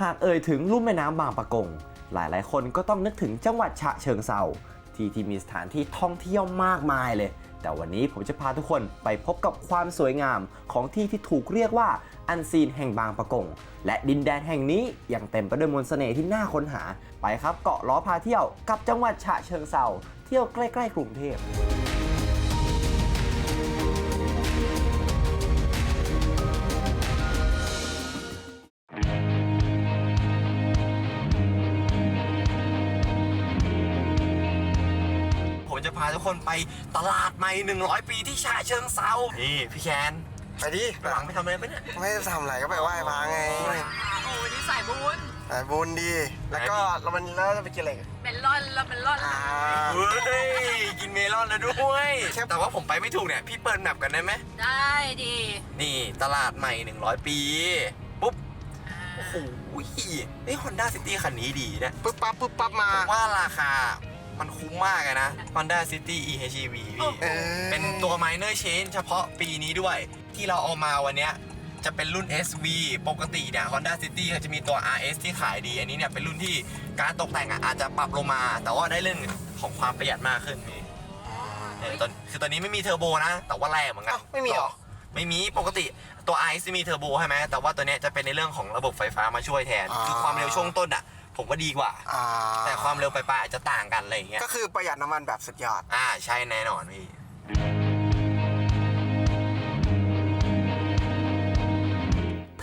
หากเอ่ยถึงลุ่มแม่น้ำบางปะกง หลายๆ คนก็ต้องนึกถึงจังหวัดฉะเชิงเซาที่ที่มีสถานที่ท่องเที่ยวมากมายเลย แต่วันนี้ผมจะพาทุกคนไปพบกับความสวยงามของที่ที่ถูกเรียกว่าอันซีนแห่งบางปะกง และดินแดนแห่งนี้ยังเต็มไปด้วยมนต์เสน่ห์ที่น่าค้นหา ไปครับเกาะล้อพาเที่ยวกับจังหวัดฉะเชิงเซาเที่ยวใกล้ ๆ กรุงเทพ จะพาทุกคนไปตลาดใหม่ 100 ปีที่ฉะเชิงเซานี่พี่แคนไปดิไปหวังไปทำอะไรไปเนี่ยไม่ได้ทำอะไรก็ไปไหว้พระไงโอ้ยนี่สายบุญไปบุญดี แล้วก็เรามันแล้วจะไปกินอะไรกันเป็นร่อนแล้วเป็นร่อนอ่าเฮ้ยกินเมลอนแล้วด้วยแค่แต่ว่าผมไปไม่ถูกเนี่ย พี่เปิดแมปกันได้ไหมได้ดีนี่ตลาดใหม่ 100 ปี ปุ๊บโอ้โหนี่ฮอนด้าซิตี้คันนี้ดีนะปึ๊บปั๊บปึ๊บปั๊บมาผมว่าราคา มันคุ้มมากเลยนะ Honda City EHEV พี่เออ เป็นตัว minor change เฉพาะปีนี้ด้วย ที่เราเอามาวันเนี้ยจะเป็นรุ่น SV ปกติเนี่ย Honda City เขาจะมีตัว RS ที่ขายดี อันนี้เนี่ยเป็นรุ่นที่การตกแต่งอะอาจจะปรับลงมา แต่ว่าได้เรื่องของความประหยัดมากขึ้นพี่เออตอนคือตอนนี้ไม่มีเทอร์โบนะ แต่ว่าแรงเหมือนกัเอ้านไม่มีเหรอ ไม่มีปกติตัว RS มีเทอร์โบใช่ไหมแต่ว่าตัวเนี้ยจะเป็นในเรื่องของระบบไฟฟ้ามาช่วยแทนอ่าคือความเร็วช่วงต้นอะ ผมว่าดีกว่า อ่าแต่ความเร็วปลายๆอาจจะต่างกันอะไรอย่างเงี้ยก็คือประหยัดน้ำมันแบบสุดยอด อ่าใช่แน่นอนพี่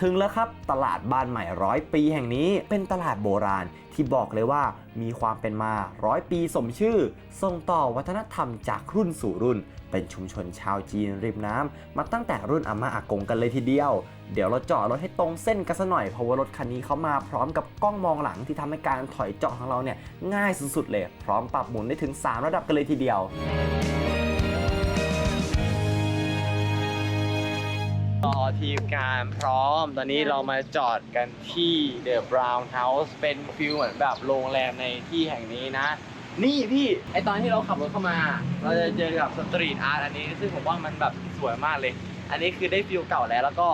ถึงแล้วครับตลาดบ้านใหม่ร้อยปีแห่งนี้เป็นตลาดโบราณที่บอกเลยว่ามีความเป็นมาร้อยปีสมชื่อ ส่งต่อวัฒนธรรมจากรุ่นสู่รุ่น เป็นชุมชนชาวจีนริมน้ำมาตั้งแต่รุ่นอาม่าอากงกันเลยทีเดียว เดี๋ยวเราเจาะรถให้ตรงเส้นกันสัหน่อยเพราะว่ารถคันนี้เขามาพร้อมกับกล้องมองหลังที่ทำให้การถอยเจาะของเราเนี่ยง่ายสุดๆเลย พร้อมปรับหมุนได้ถึง 3 ระดับกันเลยทีเดียว ต่อทีมงานพร้อม ตอนนี้เรามาจอดกันที่ The Brown House เป็นฟิลเหมือนแบบโรงแรมในที่แห่งนี้นะ นี่พี่ไอตอนที่เราขับรถเข้ามา เราจะเจอกับสตรีทอาร์ตอันนี้ ซึ่งผมว่ามันแบบสวยมากเลย อันนี้คือได้ฟิลเก่าแล้วแล้วก็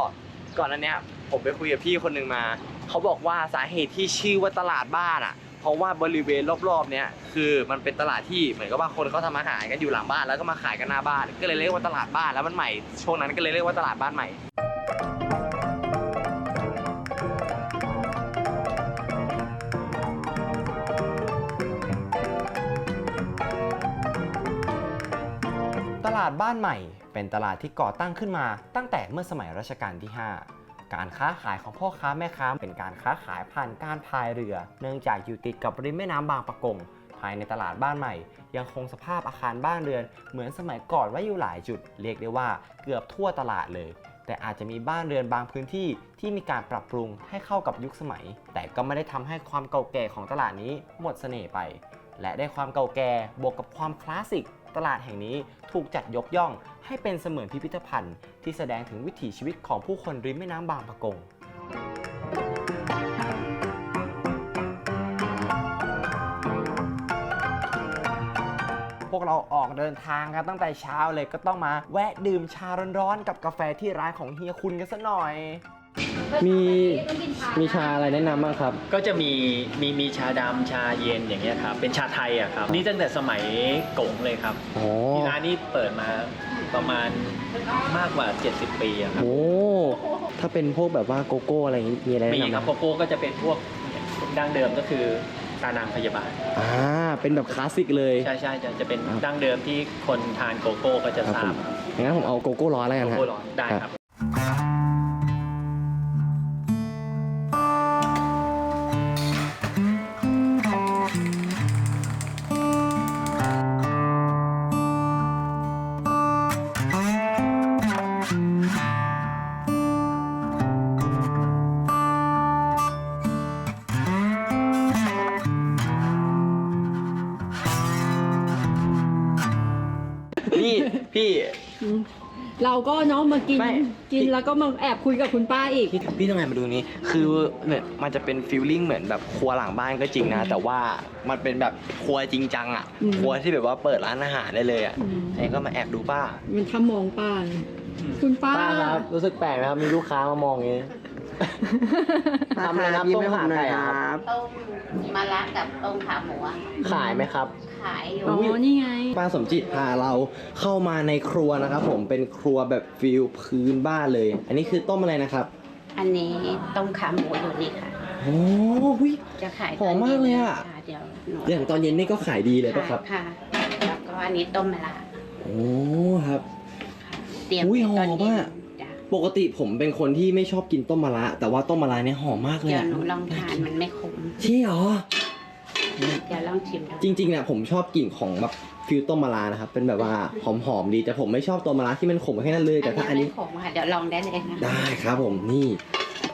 ก่อนอันเนี้ยผมไปคุยกับพี่คนหนึ่งมา เขาบอกว่าสาเหตุที่ชื่อว่าตลาดบ้านอะ เพราะว่าบริเวณรอบๆเนี้ยคือมันเป็นตลาดที่เหมือนกับว่าคนเขาทำอาหารกันอยู่หลังบ้านแล้วก็มาขายกันหน้าบ้าน ก็เลยเรียกว่าตลาดบ้านแล้วมันใหม่ช่วงนั้นก็เลยเรียกว่าตลาดบ้านใหม่ ตลาดบ้านใหม่ เป็นตลาดที่ก่อตั้งขึ้นมาตั้งแต่เมื่อสมัยรัชกาลที่ 5 การค้าขายของพ่อค้าแม่ค้าเป็นการค้าขายผ่านการพายเรือ เนื่องจากอยู่ติดกับริมแม่น้ำบางปะกงภายในตลาดบ้านใหม่ ยังคงสภาพอาคารบ้านเรือน เหมือนสมัยก่อนไว้อยู่หลายจุด เรียกได้ว่าเกือบทั่วตลาดเลย แต่อาจจะมีบ้านเรือนบางพื้นที่ที่มีการปรับปรุงให้เข้ากับยุคสมัย แต่ก็ไม่ได้ทำให้ความเก่าแก่ของตลาดนี้หมดเสน่ห์ไป และได้ความเก่าแก่บวกกับความคลาสสิกตลาดแห่งนี้ถูกจัดยกย่อง ให้เป็นเสมือนพิพิธภัณฑ์ที่แสดงถึงวิถีชีวิตของผู้คนริมแม่น้ำบางปะกงพวกเราออกเดินทางกันตั้งแต่เช้าเลยก็ต้องมาแวะดื่มชาร้อนๆกับกาแฟที่ร้านของเฮียคุณกันสักหน่อย มีมีชาอะไรแนะนำบ้างครับ ก็จะมีมีมีชาดำชาเย็นอย่างเงี้ยครับเป็นชาไทยอะครับ นี่ตั้งแต่สมัยกงเลยครับโอ้ที่ร้านนี้เปิดมา ประมาณมากกว่า 70 ปีอะครับโหถ้าเป็นพวกแบบว่าโกโก้อะไรอย่างงี้มีอะไรมีแนะนำครับโกโก้ก็จะเป็นพวกดั้งเดิมก็คือตานางพยาบาล อ่า เป็นแบบคลาสสิกเลย ใช่ใช่จะจะเป็นครับ ดั้งเดิมที่คนทานโกโก้ก็จะครับทราผบมงั้นผมเอาโกโก้ร้อนแล้วกันโกฮะ โก้ร้อนได้ครับ พี่พี่ เราก็เนาะมากินไม่ กินแล้วก็มาแอบคุยกับคุณป้าอีก พี่พี่ต้องไงมาดูนี้ คือเนี่ยมันจะเป็นฟิลลิ่งเหมือนแบบครัวหลังบ้านก็จริงนะ แต่ว่ามันเป็นแบบครัวจริงจังอะ อืมครัวที่แบบว่าเปิดร้านอาหารได้เลยอะอืม ไอ้ก็มาแอบดูป้า มันทำมองป้าคุณป้าป้าครับ รู้สึกแปลกไหมครับ มีลูกค้ามามองอย่างนี้ ทำอะไรนะต้มขาไก่ครับ ต้มมะระกับต้มขาหมูอะขายไหมครับ ขายอยู่ อ๋อนี่ไง ป้าสมจิตพาเราเข้ามาในครัวนะครับผมเป็นครัวแบบฟิลพื้นบ้านเลย อันนี้คือต้มอะไรนะครับอันนี้ต้มขาหมูอยู่นี่ค่ะ โอ้วิ จะขายหอมมากเลยอะ ค่เดี๋ยวหนูอย่างตอนเย็นนี่ก็ขายดีเลยป่ะครับ ค่ะแล้วก็อันนี้ต้มมะระโอ้ครับค่ะเตรียมอุ๊ยไว้ตอนหอมเย็นอะจ้ะ ปกติผมเป็นคนที่ไม่ชอบกินต้มมะระ แต่ว่าต้มมะระเนี่ยหอมมากเลยเดี๋ยวอะหนูลองทานมันไม่ขมใช่เหรอ เดี๋ยวลองชิมดูจริงๆเนี่ยผมชอบกลิ่นของแบบฟิลต้มมะระนะครับ เป็นแบบว่าหอมๆดี แต่ผมไม่ชอบต้มมะระที่มันขมแค่นั้นเลย แต่ถ้าอันนี้ ไม่ขมค่ะเดี๋ยวลองได้เลยนะได้ครับผมนี่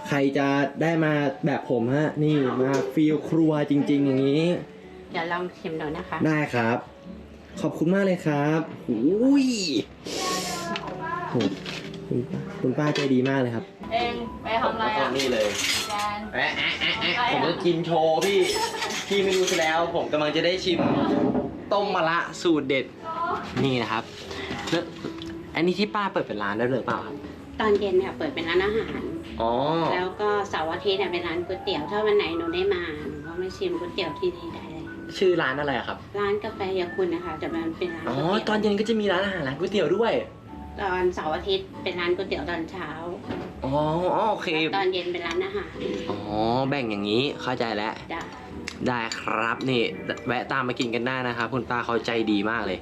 ใครจะได้มาแบบผมฮะ นี่มาฟิลครัวจริง ๆ อย่างนี้ เดี๋ยวลองชิมดูนะคะได้ครับ ขอบคุณมากเลยครับอุ้ยโห คุณป้าคุณป้าใจดีมากเลยครับ เองไปทำอะไรอะนี่เลยแจนแอะแอะแอะแอะผมจะกินโชว์พี่ พี่ไม่รู้ซะแล้ว ผมกำลังจะได้ชิม ต้มมะระสูตรเด็ด นี่นะครับแล้วอันนี้ที่ป้าเปิดเป็นร้านได้เลยเปล่าครับ ตอนเย็นเนี่ยเปิดเป็นร้านอาหาร อ๋อ แล้วก็เสาร์อาทิตย์เนี่ยเป็นร้านก๋วยเตี๋ยวถ้าวันไหนหนูได้มาหนูก็มาชิมก๋วยเตี๋ยวที่นี่ได้เลยชื่อร้านอะไรอะครับ ร้านกาแฟยาคุณนะคะแต่มันเป็นร้านอ๋อก๋วยเตี๋ยวตอนเย็นก็จะมีร้านอาหารร้านก๋วยเตี๋ยวด้วย ตอนเสาร์อาทิตย์เป็นร้านก๋วยเตี๋ยวตอนเช้าอ๋ออ๋อโอเคตอนเย็นเป็นร้านอาหารอ๋อ แบ่งอย่างนี้เข้าใจแล้ว จ้ะ ได้ครับนี่ แวะตามมากินกันได้นะครับ คุณป้าเขาใจดีมากเลย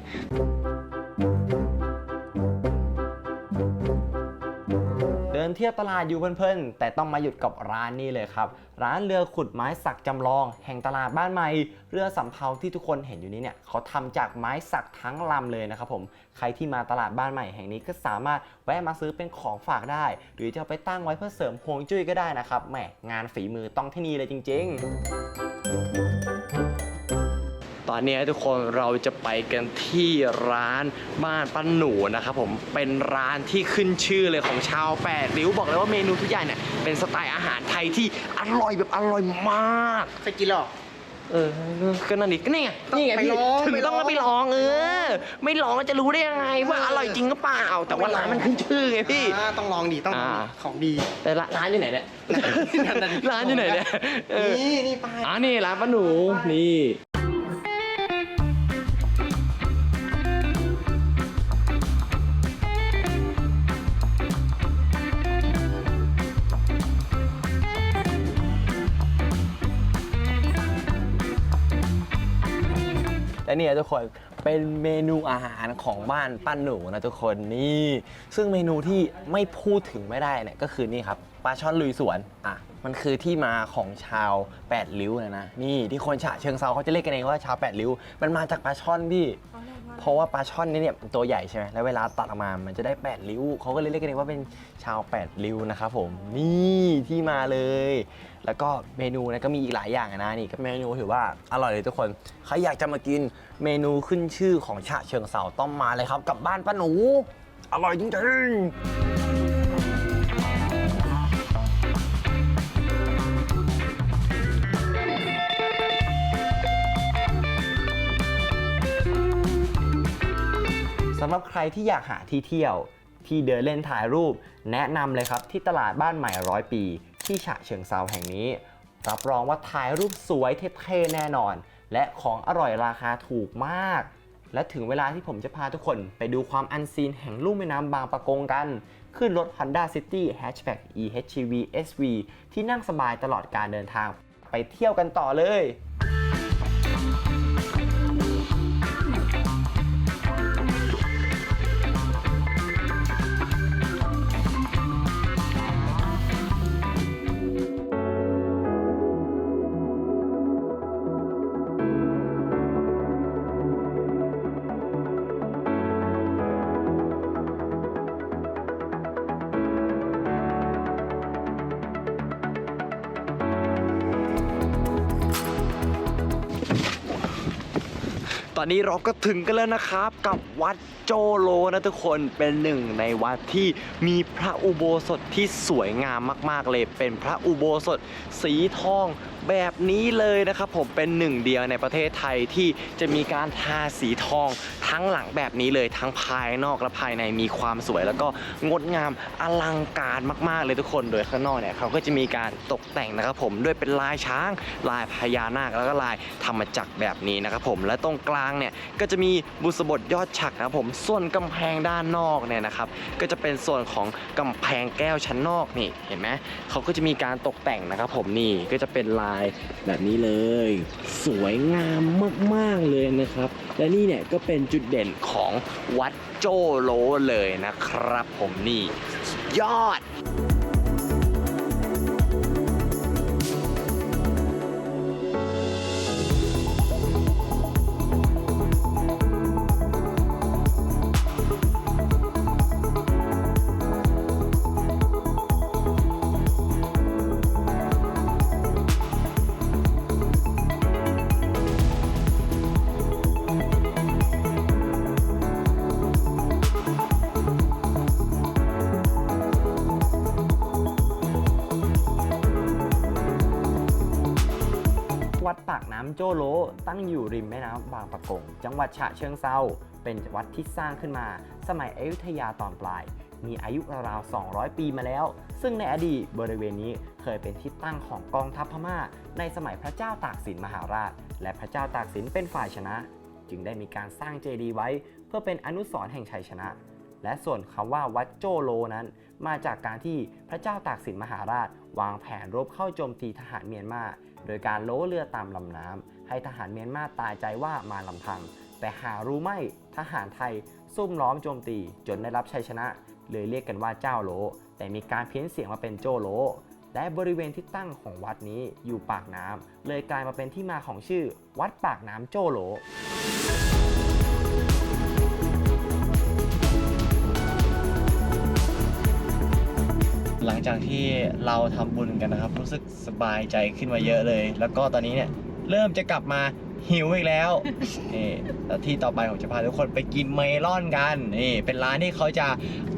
เที่ยวตลาดอยู่เพลินๆ แต่ต้องมาหยุดกับร้านนี้เลยครับ ร้านเรือขุดไม้สักจำลอง แห่งตลาดบ้านใหม่ เรือสำเภาที่ทุกคนเห็นอยู่นี้เนี่ยเขาทำจากไม้สักทั้งลำเลยนะครับผม ใครที่มาตลาดบ้านใหม่แห่งนี้ก็สามารถแวะมาซื้อเป็นของฝากได้ หรือจะเอาไปตั้งไว้เพื่อเสริมฮวงจุ้ยก็ได้นะครับ แหมงานฝีมือต้องที่นี่เลยจริง ๆ อนนี้ทุกคนเราจะไปกันที่ร้านบ้านป้าหนูนะครับผมเป็นร้านที่ขึ้นชื่อเลยของชาวแปดริ้วบอกเลยว่าเมนูทุกอย่างเนี่ยเป็นสไตล์อาหารไทยที่อร่อยแบบอร่อยมากไปกินหรอเออ ก็นั่นดิก็นี่ไงต้องนี่ไงไปพี่ลองถึงไปต้องลองไปลองเออ ไม่ลองแล้วจะรู้ได้ยังไงว่าอร่อยจริงหรือเปล่า แต่ว่าร้านมันขึ้นชื่อไงพี่อ่าต้องลองดิต้องลองดิอ่าของดี แต่ร้านร้านอยู่ไหนเนี่ย ร้านอยู่ไหนเนี่ยเออนี่นี่ไปอ๋อนี่ร้านป้าหนู นี่ และนี่ทุกคนเป็นเมนูอาหารของบ้านป้าหนูนะทุกคนนี่ซึ่งเมนูที่ไม่พูดถึงไม่ได้เนี่ยก็คือนี่ครับปลาช่อนลุยสวนอะมันคือที่มาของชาวแปดริ้วนะนะนี่ที่คนฉะเชิงเซาเขาจะเรียกกันเองว่าชาวแปดริ้ว มันมาจากปลาช่อนพี่ เพราะว่าปลาช่อนนี่เนี่ยมันตัวใหญ่ใช่ไหมแล้วเวลาตัดออกมามันจะได้แปดริ้วเขาก็เลยเรียกกันเองว่าเป็นชาวแปดริ้วนะครับผมนี่ที่มาเลย แล้วก็เมนูนะก็มีอีกหลายอย่างนะนี่ก็เมนูถือว่าอร่อยเลยทุกคนใครอยากจะมากินเมนูขึ้นชื่อของฉะเชิงเซาต้องมาเลยครับกับบ้านป้าหนู อร่อยจริงๆสำหรับใครที่อยากหาที่เที่ยว ที่เดินเล่นถ่ายรูป แนะนำเลยครับที่ตลาดบ้านใหม่ร้อยปี ที่ฉะเชิงเซาแห่งนี้ รับรองว่าถ่ายรูปสวยเท่ๆแน่นอน และของอร่อยราคาถูกมาก และถึงเวลาที่ผมจะพาทุกคนไปดูความอันซีนแห่งลุ่มแม่น้ำบางปะกงกัน ขึ้นรถ Honda City Hatchback eHEV SV ที่นั่งสบายตลอดการเดินทาง ไปเที่ยวกันต่อเลย ตอนนี้เราก็ถึงกันแล้วนะครับ กับวัดโจโลนะทุกคนเป็นหนึ่งในวัดที่มีพระอุโบสถที่สวยงามมาก ๆ เลย เป็นพระอุโบสถสีทอง แบบนี้เลยนะครับผมเป็นหนึ่งเดียวในประเทศไทยที่จะมีการทาสีทองทั้งหลังแบบนี้เลยทั้งภายนอกและภายในมีความสวย แล้วก็งดงามอลังการมาก ๆ เลยทุกคนโดยข้างนอกเนี่ยเขาก็จะมีการตกแต่งนะครับผมด้วยเป็นลายช้าง ลายพญานาคแล้วก็ลายธรรมจักรแบบนี้นะครับผมและตรงกลางเนี่ยก็จะมีบุษบทยอดฉักนะครับผมส่วนกำแพงด้านนอกเนี่ยนะครับก็จะเป็นส่วนของกำแพงแก้วชั้นนอกนี่เห็นไหมเขาก็จะมีการตกแต่งนะครับผมนี่ก็จะเป็นลายแบบนี้เลย สวยงามมากๆเลยนะครับ และนี่เนี่ยก็เป็นจุดเด่นของวัดโจโลเลยนะครับผมนี่ยอด ดปากน้ำโจโล ตั้งอยู่ริมแม่น้ำบางปะกง จังหวัดฉะเชิงเซาเป็นวัดที่สร้างขึ้นมา สมัยอยุธยาตอนปลาย มีอายุราวๆ 200 ปีมาแล้ว ซึ่งในอดีตบริเวณนี้เคยเป็นที่ตั้งของกองทัพพม่า ในสมัยพระเจ้าตากสินมหาราช และพระเจ้าตากสินเป็นฝ่ายชนะ จึงได้มีการสร้างเจดีย์ไว้ เพื่อเป็นอนุสรณ์แห่งชัยชนะ และส่วนคำว่าวัดโจโลนั้น มาจากการที่พระเจ้าตากสินมหาราช วางแผนรบเข้าโจมตีทหารเมียนมา โดยการโล้เรือตามลำน้ำให้ทหารเมียนมาตายใจว่ามาลำพัง แต่หารู้ไม่ทหารไทยซุ่มล้อมโจมตีจนได้รับชัยชนะ เลยเรียกกันว่าเจ้าโล แต่มีการเพี้ยนเสียงมาเป็นโจโล และบริเวณที่ตั้งของวัดนี้อยู่ปากน้ำเลยกลายมาเป็นที่มาของชื่อ วัดปากน้ำโจโล หลังจากที่เราทำบุญกันนะครับ รู้สึกสบายใจขึ้นมาเยอะเลย แล้วก็ตอนนี้เนี่ยเริ่มจะกลับมาหิวอีกแล้วนี่แล้วที่ต่อไปผมจะพาทุกคนไปกินเมลอนกันนี่เป็นร้านที่เขาจะ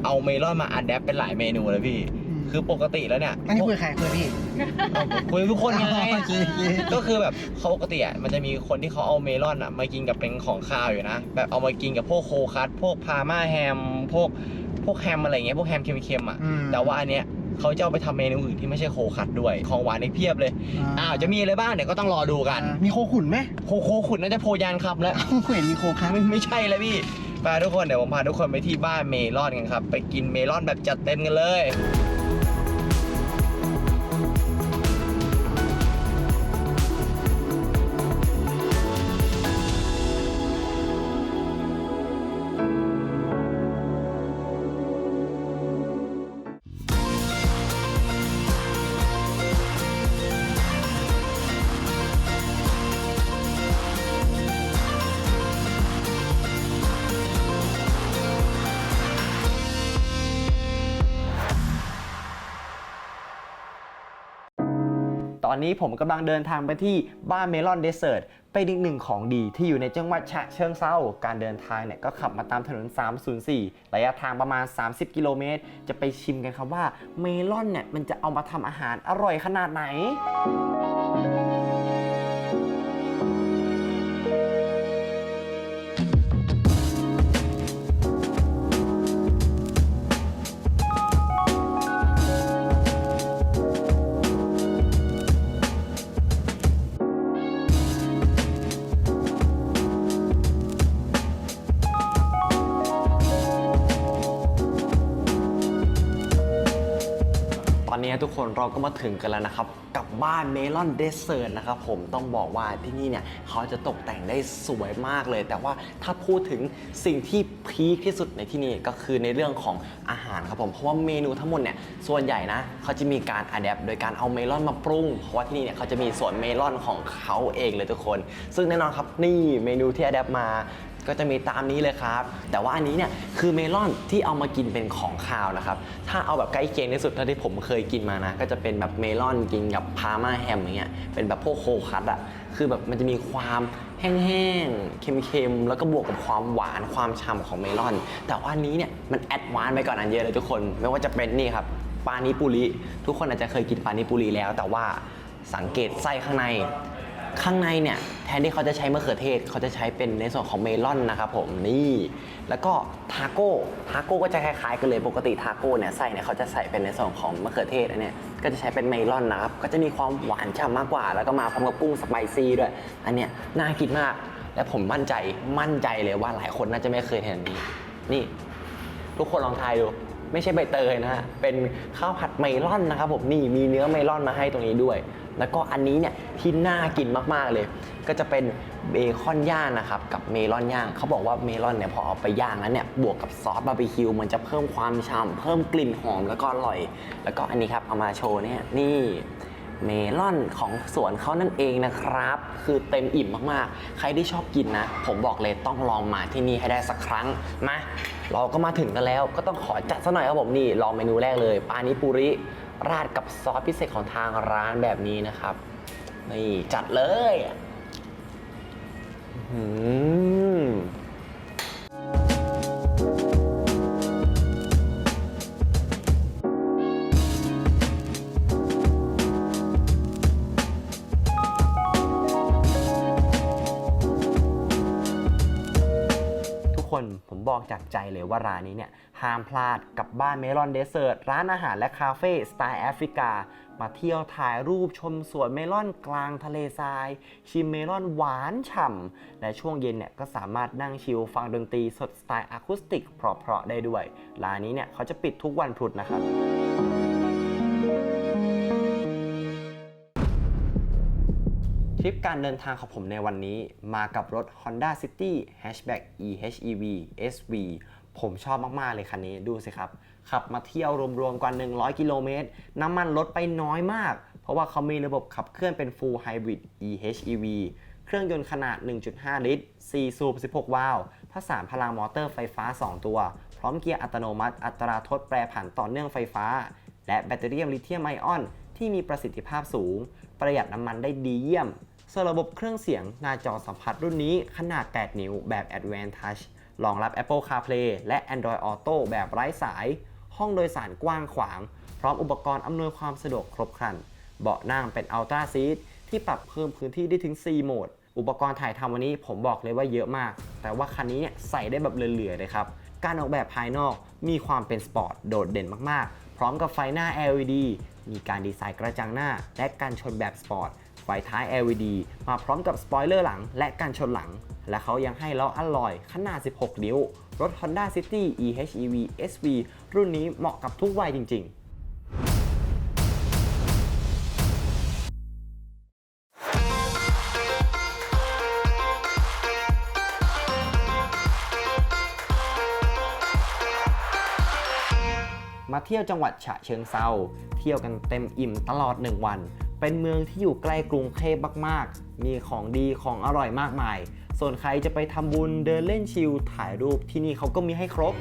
เอาเมลอนมาอัดแอปเป็นหลายเมนูเลยพี่ คือปกติแล้วเนี่ยอันนี้คุยใครคุยพี่เอาผมคุยกับทุกคนไงโอเคโอเคก็คือแบบเขาปกติอะมันจะมีคนที่เขาเอาเมลอนอะมากินกับเป็นของคาวอยู่นะแบบเอามากินกับพวกโคคัสพวกพาม่าแฮมพวกพวกแฮมอะไรเงี้ยพวกแฮมเค็มๆอะอืมแต่ว่าอันเนี้ย เขาจะเอาไปทำเมนูอื่นที่ไม่ใช่โคคัสด้วย ของหวานอีกเพียบเลยอ้าวจะมีอะไรบ้างเดี๋ยวก็ต้องรอดูกัน มีโคขุนไหมโคโคขุนน่าจะโพยานครับแล้วเห็นมีโคคันไม่ไม่ใช่เลยพี่ไปทุกคนเดี๋ยวผมพาทุกคนไปที่บ้านเมลอนกันครับ ไปกินเมลอนแบบจัดเต็มกันเลย อนนี้ผมกำลังเดินทางไปที่บ้านเมลอนเดสเซอร์ตเป็นอีกหนึ่งของดีที่อยู่ในจังหวัดฉะเชิงเซาการเดินทางเนี่ยก็ขับมาตามถนน 304 ระยะทางประมาณ 30 กิโลเมตร จะไปชิมกันครับว่าเมลอนเนี่ยมันจะเอามาทำอาหารอร่อยขนาดไหน ทุกคนเราก็มาถึงกันแล้วนะครับ กับบ้านเมลอนเดสเซ r ร์นะครับผมต้องบอกว่าที่นี่เนี่ยเขาจะตกแต่งได้สวยมากเลย แต่ว่าถ้าพูดถึงสิ่งที่พีคที่สุดในที่นี่ก็คือในเรื่องของอาหารครับผมเพราะว่าเมนูทั้งหมดเนี่ยส่วนใหญ่นะเขาจะมีการอัดแอปโดยการเอาเมลอนมาปรุง เพราะว่าที่นี่เนี่ยเขาจะมีสวนเมลอนของเขาเองเลยทุกคน ซึ่งแน่นอนครับนี่เมนูที่อัดแอปมา ก็จะมีตามนี้เลยครับ แต่ว่าอันนี้เนี่ยคือเมลอนที่เอามากินเป็นของคาวนะครับ ถ้าเอาแบบใกล้เคียงที่สุดเท่าที่ผมเคยกินมานะ ก็จะเป็นแบบเมลอนกินกับพาร์มาแฮมอย่างเงี้ย เป็นแบบพวกโคคัตอะคือแบบมันจะมีความแห้งๆ เค็มๆ แล้วก็บวกกับความหวานความฉ่ำของเมลอน แต่ว่าอันนี้เนี่ยมันแอดวานไปก่อนอันเยอะเลยทุกคน ไม่ว่าจะเป็นนี่ครับปานิปุริ ทุกคนอาจจะเคยกินปานิปุริแล้ว แต่ว่าสังเกตไส้ข้างใน ข้างในเนี่ยแทนที่เขาจะใช้มะเขือเทศเขาจะใช้เป็นในส่วนของเมลอนนะครับผมนี่แล้วก็ทาโก้ทาโก้ก็จะคล้ายๆกันเลยปกติทาโก้เนี่ยไส้เนี่ยเขาจะใส่เป็นในส่วนของมะเขือเทศอันเนี้ยก็จะใช้เป็นเมลอนนะครับก็จะมีความหวานฉ่ำมากกว่า แล้วก็มาพร้อมกับกุ้งสไปซี่ด้วย อันเนี้ยน่ากินมาก และผมมั่นใจมั่นใจเลยว่าหลายคนน่าจะไม่เคยเห็นอันนี้นี่ ทุกคนลองทายดู ไม่ใช่ใบเตยนะฮะ เป็นข้าวผัดเมลอนนะครับผมนี่มีเนื้อเมลอนมาให้ตรงนี้ด้วย แล้วก็อันนี้เนี่ยที่น่ากินมากๆเลย ก็จะเป็นเบคอนย่างนะครับกับเมลอนย่างเขาบอกว่าเมลอนเนี่ยพอเอาไปย่างแล้วเนี่ยบวกกับซอสบาร์บีคิวมันจะเพิ่มความฉ่ำเพิ่มกลิ่นหอมแล้วก็อร่อย แล้วก็อันนี้ครับเอามาโชว์เนี่ยนี่เมลอนของสวนเขานั่นเองนะครับ คือเต็มอิ่มมากๆ ใครที่ชอบกินนะ ผมบอกเลยต้องลองมาที่นี่ให้ได้สักครั้งมา เราก็มาถึงกันแล้วก็ต้องขอจัดซะหน่อยครับผมนี่ลองเมนูแรกเลยปานิปุริราดกับซอสพิเศษของทางร้านแบบนี้นะครับ นี่จัดเลยอืม จากใจเลยว่าร้านนี้เนี่ยห้ามพลาดกับบ้านเมลอนเดสเซอร์ร้านอาหารและคาเฟ่สไตล์แอฟริกา มาเที่ยวถ่ายรูปชมสวนเมลอนกลางทะเลทราย ชิมเมลอนหวานฉ่ำ และช่วงเย็นเนี่ยก็สามารถนั่งชิลฟังดนตรีสดสไตล์อะคูสติกเพราะๆได้ด้วย ร้านนี้เนี่ยเขาจะปิดทุกวันพุธนะครับ ทริปการเดินทางของผมในวันนี้มากับรถ Honda City Hatchback EHEV SV ผมชอบมาก ๆ เลยคันนี้ดูสิครับ ขับมาเที่ยวรวม ๆ กว่า 100 กิโลเมตร น้ำมันลดไปน้อยมาก เพราะว่าเขามีระบบขับเคลื่อนเป็น Full Hybrid EHEV เครื่องยนต์ขนาด 1.5 ลิตร 4 สูบ 16 วาล์วผสานพลังมอเตอร์ไฟฟ้า 2 ตัว พร้อมเกียร์อัตโนมัติ อัตราทดแปรผันต่อเนื่องไฟฟ้า และแบตเตอรี่ลิเธียมไอออนที่มีประสิทธิภาพสูง ประหยัดน้ำมันได้ดีเยี่ยมส่วนระบบเครื่องเสียงหน้าจอสัมผัสรุ่นนี้ขนาด 8 นิ้วแบบ Advanced Touch รองรับ Apple CarPlay และ Android Auto แบบไร้สาย ห้องโดยสารกว้างขวาง พร้อมอุปกรณ์อำนวยความสะดวกครบครัน เบาะนั่งเป็น Ultra Seat ที่ปรับเพิ่มพื้นที่ได้ถึง 4 โหมด อุปกรณ์ถ่ายทำวันนี้ผมบอกเลยว่าเยอะมาก แต่ว่าคันนี้เนี่ยใส่ได้แบบเหลือๆเลยครับ การออกแบบภายนอกมีความเป็นสปอร์ตโดดเด่นมากๆ พร้อมกับไฟหน้า LED มีการดีไซน์กระจังหน้า และการชนแบบสปอร์ต ไฟท้าย LED มาพร้อมกับสปอยเลอร์หลัง และการชนหลัง และเขายังให้ล้ออัลลอยขนาด 16 นิ้ว รถ Honda City EHEV SV รุ่นนี้เหมาะกับทุกวัยจริง ๆ มาเที่ยวจังหวัดฉะเชิงเซาเที่ยวกันเต็มอิ่มตลอด 1 วัน เป็นเมืองที่อยู่ใกล้กรุงเทพมากๆ มีของดีของอร่อยมากมาย ส่วนใครจะไปทำบุญเดินเล่นชิลถ่ายรูปที่นี่เขาก็มีให้ครบ